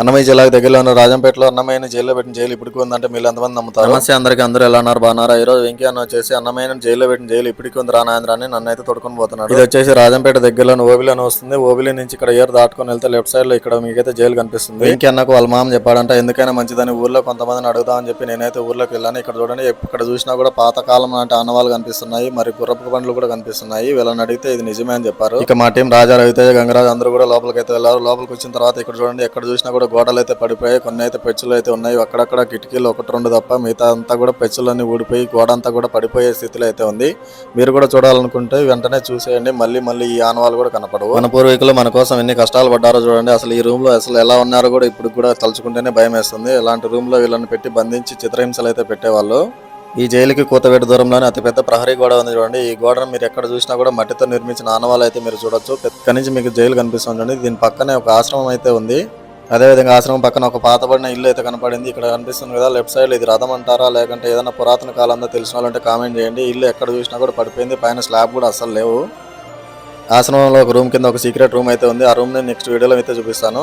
అన్నమయ్య జిల్లాకు దగ్గరలో ఉన్న రాజంపేటలో అన్నమయ్యని జైల్లో పెట్టిన జైలు ఇప్పటికి ఉందంటే మీరు ఎంతమంది నమ్ముతారు? నమస్తే అందరికీ అందరూ ఎలా ఉన్నారు? బాగున్నారా? ఈ రోజు వెంకీ అన్న వచ్చేసి అన్నమయ్యని జైల్లో పెట్టిన జైలు ఇప్పటికి ఉంది. రానాయంద్ర అని నన్ను అయితే తొడుకొని పోతున్నాడు. ఇది వచ్చేసి రాజంపేట దగ్గరలో ఓబిలి అని వస్తుంది. ఓబిలి నుంచి ఇక్కడ ఏర్ దాటుకొని వెళ్తే లెఫ్ట్ సైడ్లో ఇక్కడ మీకైతే జైలు కనిపిస్తుంది. వెంకీ అన్నకు వాళ్ళ మామ చెప్పాడంట ఎందుకైనా మంచిదని ఊర్లో కొంతమందిని అడుగుదామని చెప్పి నేనైతే ఊర్లోకి వెళ్ళాను. ఇక్కడ చూడండి ఇక్కడ చూసినా కూడా పాతకాలం నాటి ఆనవాళ్ళు కనిపిస్తున్నాయి. మరి గుర్రపు బండ్లు కూడా కనిపిస్తున్నాయి. వీళ్ళని అడిగితే ఇది నిజమే అని చెప్పారు. ఇక మా టీం రాజా రవితేజ గంగరాజు అందరూ కూడా లోపలికి అయితే వెళ్ళారు. లోపలికి వచ్చిన తర్వాత ఇక్కడ చూడండి ఎక్కడ చూసినా కూడా గోడలు అయితే పడిపోయాయి కొన్ని అయితే పెచ్చులు అయితే ఉన్నాయి. అక్కడక్కడ కిటికీలు ఒకటి రెండు తప్ప మిగతా అంతా కూడా పెచ్చులన్నీ ఊడిపోయి గోడ అంతా కూడా పడిపోయే స్థితిలో అయితే ఉంది. మీరు కూడా చూడాలనుకుంటే వెంటనే చూసేయండి. మళ్ళీ మళ్ళీ ఈ ఆనవాళ్ళు కూడా కనపడవు. మన పూర్వీకులు మన కోసం ఎన్ని కష్టాలు పడ్డారో చూడండి. అసలు ఈ రూమ్లో అసలు ఎలా ఉన్నారో కూడా ఇప్పుడు కూడా తలుచుకుంటేనే భయం వేస్తుంది. ఇలాంటి రూమ్లో వీళ్ళని పెట్టి బంధించి చిత్రహింసలు అయితే పెట్టేవాళ్ళు. ఈ జైలుకి కూతవేటు దూరంలోనే అతిపెద్ద ప్రహరీ గోడ ఉంది చూడండి. ఈ గోడను మీరు ఎక్కడ చూసినా కూడా మట్టితో నిర్మించిన ఆనవాళ్ళు అయితే మీరు చూడొచ్చు. కనీసం మీకు జైలు కనిపిస్తుంది చూడండి. దీని పక్కనే ఒక ఆశ్రమం అయితే ఉంది. అదేవిధంగా ఆశ్రమం పక్కన ఒక పాతబడిన ఇల్లు అయితే కనపడింది. ఇక్కడ కనిపిస్తుంది కదా లెఫ్ట్ సైడ్ ఇది రథం అంటారా లేకుంటే ఏదైనా పురాతన కాలంలో తెలిసిన వాళ్ళంటే కామెంట్ చేయండి. ఇల్లు ఎక్కడ చూసినా కూడా పడిపోయింది పైన స్లాబ్ కూడా అస్సలు లేవు. ఆశ్రమంలో ఒక రూమ్ కింద ఒక సీక్రెట్ రూమ్ అయితే ఉంది. ఆ రూమ్ నేను నెక్స్ట్ వీడియోలో అయితే చూపిస్తాను.